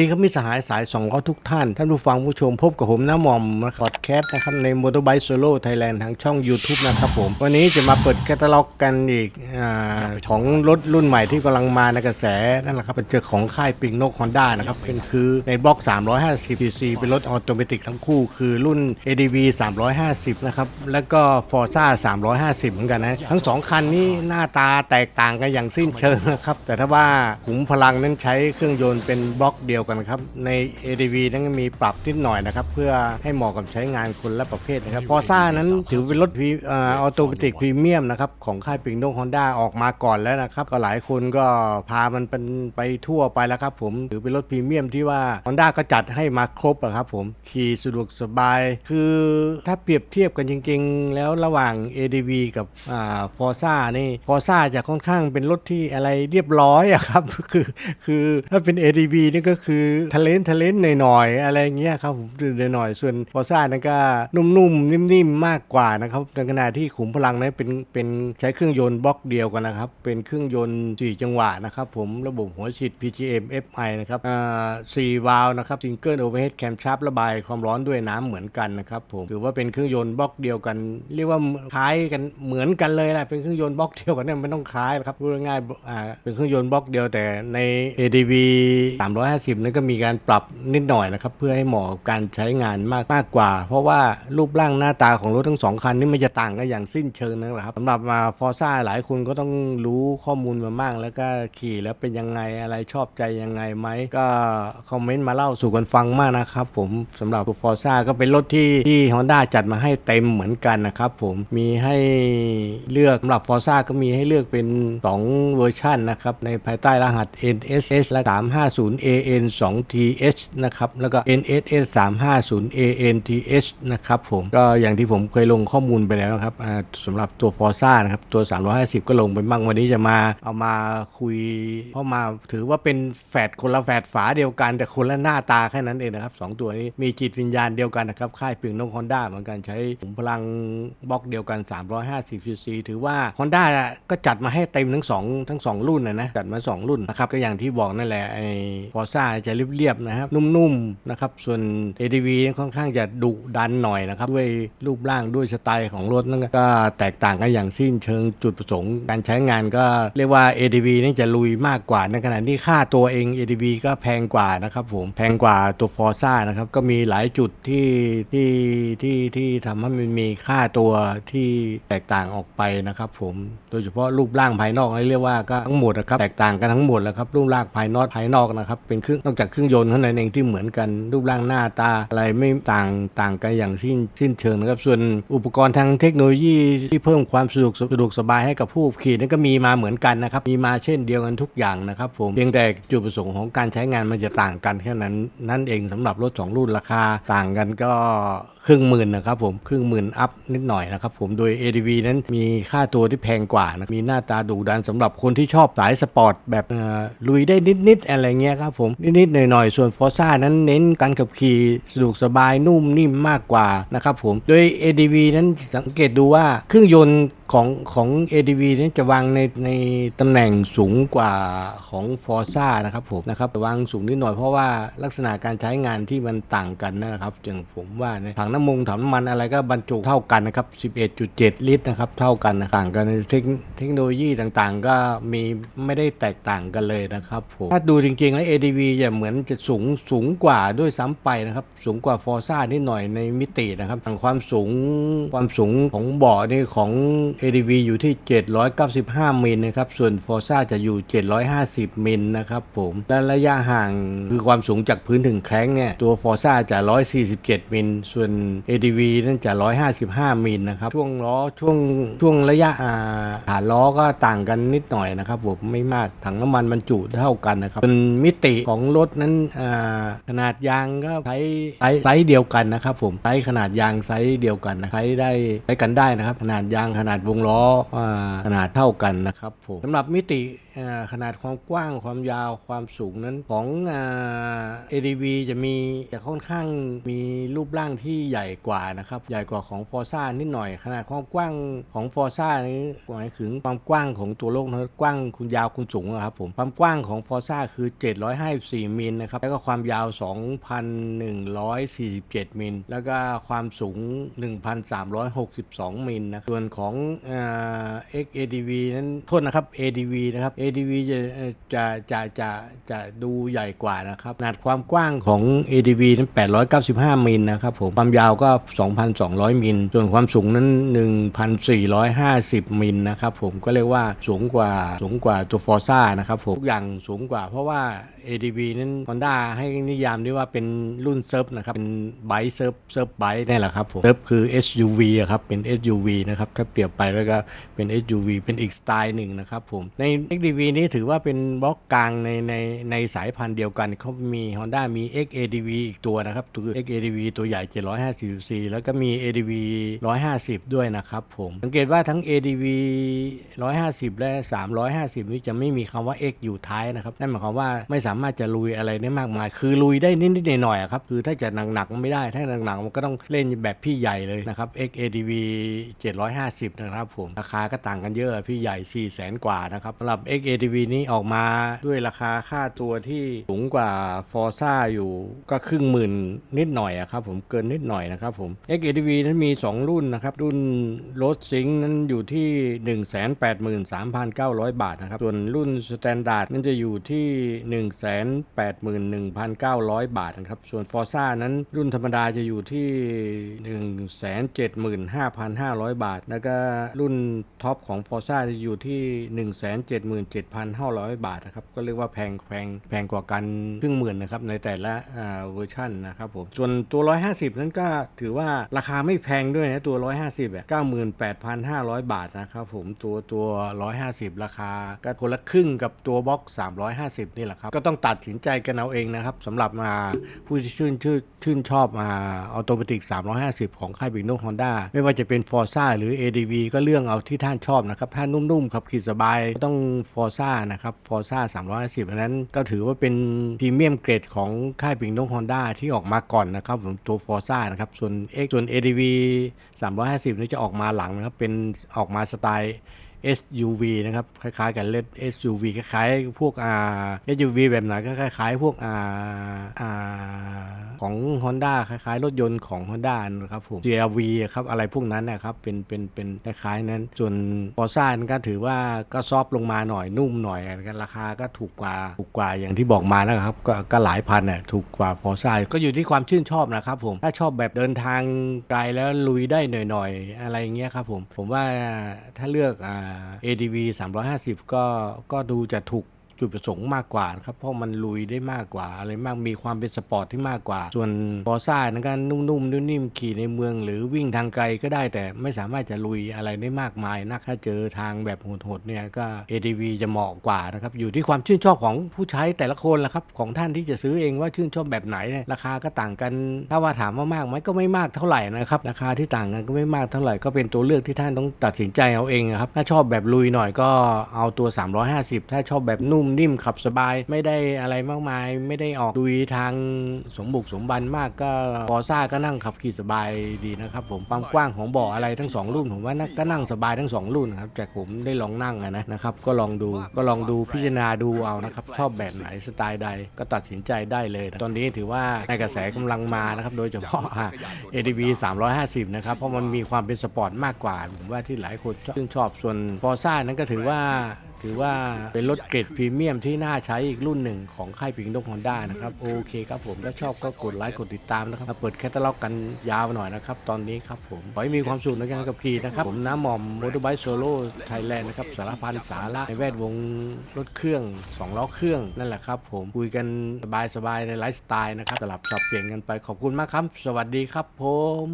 สวัสดีครับมิสหายสายสองล้อทุกท่าน ท่านผู้ฟังผู้ชมพบกับผมน้าหม่อมพอดแคสต์นะครับใน Motorbike Solo Thailand ทางช่อง YouTube นะครับผม วันนี้จะมาเปิดแคตตาล็อกกันอีกอของรถรุ่นใหม่ที่กำลังมาในกระแส นั่นแหละครับเป็นเจอของค่ายปิงนกฮอนด้านะครับเป็นคือในบล็อก 350 cc เป็นรถออโตเมติกทั้งคู่ คือรุ่น ADV 350 นะครับ แล้วก็ Forza 350 เหมือนกันนะ ทั้งสองคันนี้หน้าตาแตกต่างกันอย่างสิ้นเชิงนะครับแต่ถ้าว่าขุมพลังนั้นใช้เครื่องยนต์เป็นบล็อกเดียวกันครับใน ADV นั้นก็มีปรับนิดหน่อยนะครับเพื่อให้เหมาะกับใช้งานคนละประเภทนะครับ Forza นั้นถือเป็นรถพรีออโตเมติกพรีเมียมนะครับของค่ายปิงโนฮอนด้าออกมาก่อนแล้วนะครับก็หลายคนก็พามันเป็นไปทั่วไปแล้วครับผมถือเป็นรถพรีเมียมที่ว่า Honda ก็จัดให้มาครบอะครับผมขี่สะดวกสบาย คือถ้าเปรียบเทียบกันจริง ๆ แล้วระหว่าง ADV กับอ่า Forza นี่ Forza จะค่อนข้างเป็นรถที่อะไรเรียบร้อยอะครับคือคือถ้าเป็น ADV นี่ก็คือทะเลนทะเลนหน่อยๆอะไรเงี้ยครับผมหน่อยส่วน Forza นั่นก็นุ่มๆนิ่มๆมากกว่านะครับในขณะที่ขุมพลังนั้นเป็นเป็นใช้เครื่องยนต์บล็อกเดียวกันนะครับ เป็นเครื่องยนต์ 4 จังหวะนะครับผมระบบหัวฉีด PGM FI นะครับอ่าสี่วาล์วนะครับซิงเกิลโอเวอร์เฮดแคมชาร์ประบายความร้อนด้วยน้ำเหมือนกันนะครับผมถือว่าเป็นเครื่องยนต์บล็อกเดียวกัน เรียกว่าคล้ายกันเหมือนกันเลยแหละเป็นเครื่องยนต์บล็อกเดียวกันเนี่ยไม่ต้องคล้ายครับพูดง่ายๆอ่าเป็นเครื่องยนต์บล็อกเดียวแต่ใน ADV 350แล้วก็มีการปรับนิดหน่อยนะครับ เพื่อให้เหมาะกับการใช้งานมากมากกว่า เพราะว่ารูปร่างหน้าตาของรถทั้งสองคันนี่มันจะต่างกันอย่างสิ้นเชิงนะครับสำหรับมาฟอร์ซ่าหลายคนก็ต้องรู้ข้อมูลมามาก แล้วก็ขี่แล้วเป็นยังไงอะไรชอบใจยังไงไหมก็คอมเมนต์มาเล่าสู่กันฟังมากนะครับผมสำหรับฟอร์ซ่าก็เป็นรถที่ที่ฮอนด้าจัดมาให้เต็มเหมือนกันนะครับผมมีให้เลือกสำหรับฟอร์ซ่าก็มีให้เลือกเป็น 2 เวอร์ชันนะครับในภายใต้รหัส NSS และ 350AN 2TH นะครับ แล้วก็ NSS 350 ANTH นะครับผม ก็อย่างที่ผมเคยลงข้อมูลไปแล้วนะครับสำหรับตัวฟอร์ซ่านะครับ ตัว 350 ก็ลงไปบ้างวันนี้จะมาเอามาคุย เพราะมาถือว่าเป็นแฝดคนละแฝดฝาเดียวกัน แต่คนละหน้าตาแค่นั้นเองนะครับ 2 ตัวนี้มีจิตวิญญาณเดียวกันนะครับค่ายปิงนงฮอนด้าเหมือนกันใช้พลังบล็อกเดียวกัน 350 cc ถือว่าคอนด้าก็จัดมาให้เต็มทั้ง 2 ทั้ง 2 รุ่นนะนะจัดมา 2 รุ่นนะครับก็อย่างที่บอกนั่นแหละไอ้ฟอร์ซ่าจะเรียบๆนะครับ นุ่มๆนะครับ ส่วน ADV ค่อนข้างจะดุดันหน่อยนะครับ ด้วยรูปร่างด้วยสไตล์ของรถนั่นก็แตกต่างกันอย่างสิ้นเชิงจุดประสงค์การใช้งานก็เรียกว่า ADV นี่จะลุยมากกว่าในขณะที่ค่าตัวเอง ADV ก็แพงกว่านะครับผมแพงกว่าตัว Forza นะครับก็มีหลายจุดที่ที่ที่ที่ทำให้มันมีค่าตัวที่แตกต่างออกไปนะครับผมโดยเฉพาะรูปร่างภายนอกเรียกว่าก็ทั้งหมดนะครับแตกต่างกันทั้งหมดแล้วครับรูปร่างภายนอกภายนอกนะครับเป็นเครื่องอกจากเครื่องยนต์เท่านั้นเองที่เหมือนกัน รูปร่างหน้าตาอะไรไม่ต่างต่างกันอย่างสิ้นสิ้นเชิงนะครับ ส่วนอุปกรณ์ทางเทคโนโลยีที่เพิ่มความสะดวกสะดวกสบายให้กับผู้ขี่นั่นก็มีมาเหมือนกันนะครับ มีมาเช่นเดียวกันทุกอย่างนะครับผมเพียงแต่จุดประสงค์ของการใช้งานมันจะต่างกันแค่นั้นนั่นเองสำหรับรถสองรุ่นราคาต่างกันก็ครึ่งหมื่นนะครับผมครึ่งหมื่นอัพนิดหน่อยนะครับผมโดย ADV นั้นมีค่าตัวที่แพงกว่านะมีหน้าตาดุดันสำหรับคนที่ชอบสายสปอร์ตแบบลุยได้นิดๆอะไรเงี้ยครับผมนิดๆหน่อยๆ ส่วน Forza นั้นเน้นการขับขี่สะดวกสบายนุ่มนิ่มมากกว่านะครับผม โดย ADV นั้นสังเกตดูว่าเครื่องยนต์ของของ ADV นี้นจะวางในในตำแหน่งสูงกว่าของ Forza นะครับผมนะครับวางสูงนิดหน่อยเพราะว่าลักษณะการใช้งานที่มันต่างกันนะครับอย่างผมว่าในถังน้ำมันถังน้ำมันอะไรก็บรรจุเท่ากันนะครับ 11.7 ลิตรนะครับเท่ากันนะต่างกันในเทคเทคโนโลยีต่างๆ ก็มีไม่ได้แตกต่างกันเลยนะครับผมถ้าดูจริงๆแล้ว ADV จะเหมือนจะสูงสูงกว่าด้วยซ้ำไปนะครับ สูงกว่า Forza นิดหน่อยในมิตินะครับทางความสูงความสูงของเบาะนี่ของ ADV อยู่ที่ 795 มิลนะครับ ส่วน Forza จะอยู่ 750 มิลนะครับผมและระยะห่างคือความสูงจากพื้นถึงแคร้งเนี่ยตัว Forza จะ 147 มิล ส่วน ADV นั่นจะ 155 มิลนะครับช่วงล้อช่วงช่วงระยะอ่าฐานล้อก็ต่างกันนิดหน่อยนะครับผมไม่มากถังน้ำมันบรรจุเท่ากันนะครับส่วนมิติของรถถนั้นขนาดยางก็ใช้ไซส์เดียวกันนะครับผมไซส์ขนาดยางไซส์เดียวกันนะใช้ได้ใช้กันได้นะครับ ขนาดยางขนาดวงล้อขนาดเท่ากันนะครับผมสำหรับมิติขนาดความกว้างความยาวความสูงนั้นของอ่า ADV จะมีจะค่อนข้างมีรูปร่างที่ใหญ่กว่านะครับใหญ่กว่าของ Forza นิดหน่อย ขนาดความกว้างของ Forza นี้หมายถึงความกว้างของตัวโลกนะกว้างคุณยาวคุณสูงอะครับผมความกว้างของ Forza คือ 754 มิลนะครับแล้วก็ความยาว 2,147 มิลแล้วก็ความสูง 1,362 มิลนะส่วนของเอ่อ XADV นั้นโทษนะครับ ADV นะครับ ADV จะจะจะจะจะดูใหญ่กว่านะครับขนาดความกว้างของ ADV นั้น 895 มิลนะครับผม ความยาวก็ 2,200 มิล ส่วนความสูงนั้น 1,450 มิลนะครับผม ก็เรียกว่าสูงกว่าสูงกว่าตัว Forza นะครับผม ทุกอย่างสูงกว่าเพราะว่า ADV นั้น Honda ให้นิยามได้ว่าเป็นรุ่นเซิร์ฟนะครับ เป็นไบค์เซิร์ฟเซิร์ฟไบค์นี่แหละครับผมเซิร์ฟคือ SUV อะครับ เป็น SUV นะครับ ถ้าเปรียบไปแล้วก็เป็น SUV เป็นอีกสไตล์หนึ่งนะครับผม ใน XDV นี้ถือว่าเป็นบล็อกกลางในในในสายพันธุ์เดียวกันเขามี Honda มี XADV อีกตัวนะครับคือ XADV ตัวใหญ่ 750 cc แล้วก็มี ADV 150 ด้วยนะครับผมสังเกตว่าทั้ง ADV 150 และ 350 นี้จะไม่มีคำว่า X อยู่ท้ายนะครับนั่นหมายความว่าไม่สามารถจะลุยอะไรได้มากมาย คือลุยได้นิดๆหน่อยๆครับคือถ้าจะหนักๆมันไม่ได้ถ้าหนักๆมันก็ต้องเล่นแบบพี่ใหญ่เลยนะครับ XADV 750 นะครับผมราคาก็ต่างกันเยอะพี่ใหญ่ 4 0 0แสนกว่านะครับสำหรับ XADV นี้ออกมาด้วยราคาค่าตัวที่สูงกว่า Forza อยู่ก็ครึ่งหมื่นนิดหน่อยอะครับผมเกินนิดหน่อยนะครับผม XADV นั้นมี 2 รุ่นนะครับ รุ่น Road Sync นั้นอยู่ที่ 183,900 บาทนะครับ ส่วนรุ่น Standard นั้นจะอยู่ที่ 181,900 บาทนะครับ ส่วน Forza นั้นรุ่นธรรมดาจะอยู่ที่ 175,500 บาท แล้วก็รุ่นท็อปของ Forza จะอยู่ที่17,500 บาทนะครับก็เรียกว่าแพงแพงแพงกว่ากันครึ่งหมื่นนะครับในแต่ละอ่าเวอร์ชันนะครับผมส่วนตัว 150 นั้นก็ถือว่าราคาไม่แพงด้วยนะตัว 150อะ98,500 บาทนะครับผมตัวตัว 150 ราคาก็คนละครึ่งกับตัวบ็อก 350 นี่แหละครับ ก็ต้องตัดสินใจกันเอาเองนะครับสำหรับมาผู้ที่ชื่นชื่นชื่นชอบมาออโตเมติก 350 ของค่ายบิ๊กโนฮอนด้าไม่ว่าจะเป็น Forza หรือ ADV ก็เรื่องเอาที่ท่านชอบนะครับ ถ้านุ่มๆขับขี่สบายต้อง Forza นะครับ Forza 350อันนั้นก็ถือว่าเป็นพรีเมียมเกรดของค่ายบิ๊กโนฮอนด้าที่ออกมาก่อนนะครับผมตัว Forza นะครับส่วน X ส่วน ADV 350 นี่จะออกมาหลังนะครับเป็นออกมาสไตล์ SUV นะครับคล้ายๆ กันเล่น SUV คล้ายๆ พวกอ่า SUV แบบไหนก็คล้ายๆ พวกอ่าอ่า ของ Honda คล้ายๆ รถยนต์ของ Honda นะครับผม CRV ครับอะไรพวกนั้นนะครับเป็นเป็นเป็นคล้ายๆนั้น ส่วน Forza นก็ถือว่าก็ซอฟต์ลงมาหน่อยนุ่มหน่อยกันราคาก็ถูกกว่าถูกกว่าอย่างที่บอกมานะครับก็ก็หลายพันน่ะถูกกว่า Forza ก็อยู่ที่ความชื่นชอบนะครับผมถ้าชอบแบบเดินทางไกลแล้วลุยได้หน่อยๆ อะไรเงี้ยครับผม ผมว่าถ้าเลือกอ่า ADV 350 ก็ก็ดูจะถูก จุดประสงค์มากกว่านะครับเพราะมันลุยได้มากกว่าอะไรมากมีความเป็นสปอร์ตที่มากกว่า ส่วนบอซ่านั้นก็นุ่มๆนิ่มๆขี่ในเมือง หรือวิ่งทางไกลก็ได้ แต่ไม่สามารถจะลุยอะไรได้มากมายนักถ้าเจอทางแบบโหดๆเนี่ยก็ ADV จะเหมาะกว่านะครับอยู่ที่ความชื่นชอบของผู้ใช้แต่ละคนละครับของท่านที่จะซื้อเองว่าชื่นชอบแบบไหนราคาก็ต่างกัน ถ้าว่าถามว่ามากไหมก็ไม่มากเท่าไหร่นะครับราคาที่ต่างกันก็ไม่มากเท่าไหร่ก็เป็นตัวเลือกที่ท่านต้องตัดสินใจเอาเองนะครับถ้าชอบแบบลุยหน่อยก็เอาตัว 350 ถ้าชอบแบบนุ่มนิ่มขับสบายไม่ได้อะไรมากมาย ไม่ได้ออกลุยทางสมบุกสมบันมากก็ฟอซ่าก็นั่งขับขี่สบายดีนะครับผมความกว้างของเบาะอะไรทั้งสองรุ่นผมว่าน่าก็นั่งสบายทั้งสองรุ่นครับจากผมได้ลองนั่งนะนะครับก็ลองดูก็ลองดูพิจารณาดูเอานะครับชอบแบบไหนสไตล์ใดก็ตัดสินใจได้เลยนะตอนนี้ถือว่าในกระแสกำลังมานะครับโดยเฉพาะ ADV 350 นะครับเพราะมันมีความเป็นสปอร์ตมากกว่า ผมว่าที่หลายคนชื่นชอบส่วนฟอร์ซ่านั้นก็ถือว่า ถือว่าเป็นรถเกรดพรีเมียมที่น่าใช้อีกรุ่นหนึ่งของค่ายปิงดงฮอนด้านะครับโอเคครับผมถ้าชอบก็กดไลค์กดติดตามนะครับมาเปิดแคตตาล็อกกันยาวหน่อยนะครับตอนนี้ครับผมขอให้มีความสุขในการขับขี่นะครับผมน้ำหม่อมมอเตอร์ไบค์โซโล่ไทยแลนด์นะครับสารพันสาระในแวดวงรถเครื่องสองล้อเครื่องนั่นแหละครับผมคุยกันสบายๆในไลฟ์สไตล์นะครับสลับสับเปลี่ยนกันไปขอบคุณมากครับ สวัสดีครับผม